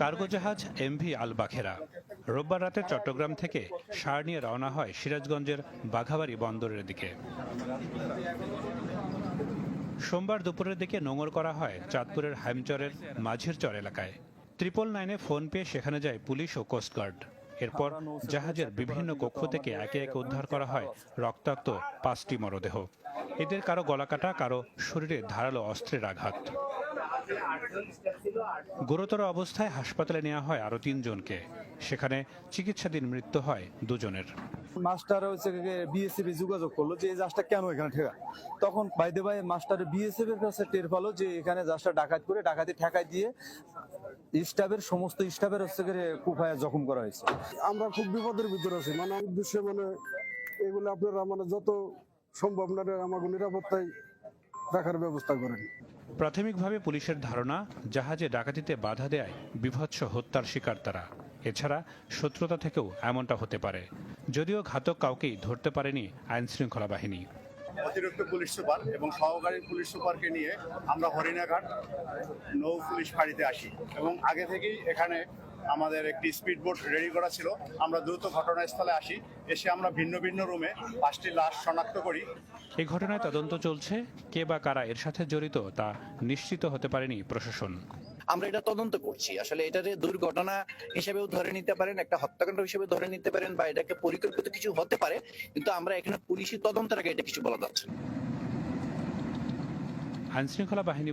Cargo জাহাজ MV আল বাখেরা রোববার রাতে চট্টগ্রাম থেকে সার নিয়ে রওনা হয় সিরাজগঞ্জের বাঘাবাড়ি বন্দরের দিকে। সোমবার দুপুরের দিকে নোঙর করা হয় চাঁদপুরের হাইমচরের মাঝির চর এলাকায়। ট্রিপল নাইনে ফোন পেয়ে সেখানে যায় পুলিশ ও কোস্টগার্ড এরপর জাহাজের বিভিন্ন কক্ষ থেকে একে একে উদ্ধার করা হয় রক্তাক্ত পাঁচটি মরদেহ। এদের কারও গলাকাটা, কারও শরীরে ধারালো অস্ত্রের আঘাত। গুরুতর অবস্থায় হাসপাতালে নেওয়া হয় আরও তিনজনকে। সেখানে চিকিৎসাধীন মৃত্যু হয় দুজনের। মাস্টার হচ্ছে বিএসএফ যোগাযোগ করল যে এই জাহাজটা কেন এখানে ঠেকা? তখন বাইদে ভাই মাস্টার বিএসএফ এর কাছে টের পালো যে এখানে জাহাজটা ডাকাত করে ডাকাতি ঠেকাই দিয়ে স্টাফের সমস্ত স্টাফের হচ্ছে গিয়ে কুফায়া জখম করা হয়েছে। আমরা খুব বিপদের ভিতরে আছি। মানে উদ্দেশ্যে মানে এগুলো আপনারা মানে যত সম্ভব আপনারা আমাকে নিরাপত্তায় রাখার ব্যবস্থা করেন। প্রাথমিকভাবে পুলিশের ধারণা, জাহাজে ডাকাতিতে বাধা দেয় বিভৎস হত্যার শিকার তারা। এছাড়া শত্রুতা থেকেও এমনটা হতে পারে। যদিও ঘাতক কাউকেই ধরতে পারেনি আইন শৃঙ্খলা বাহিনী। অতিরিক্ত পুলিশ সুপার এবং সহকারী পুলিশ সুপারকে নিয়ে আমরা হরিণাঘাট নৌ পুলিশ ফাঁড়িতে আসি এবং আগে থেকেই এখানে আমাদের একটি স্পিড বোট রেডি করা ছিল। আমরা দ্রুত ঘটনাস্থলে আসি। এসে আমরা ভিন্ন ভিন্ন রুমে পাঁচটি লাশ শনাক্ত করি। এই ঘটনায় তদন্ত চলছে। কে বা কারা এর সাথে জড়িত তা নিশ্চিত হতে পারেনি প্রশাসন। আমরা এটা তদন্ত করছি। আসলে এটারে দুর্ঘটনা হিসেবেও ধরে নিতে পারেন একটা হত্যাকাণ্ড হিসেবে ধরে নিতে পারেন বা এটাকে পরিকল্পিত কিছু হতে পারে কিন্তু আমরা এখানে পুলিশি তদন্তের আগে এটা কিছু বলা যাচ্ছে না। আইন শৃঙ্খলা বাহিনী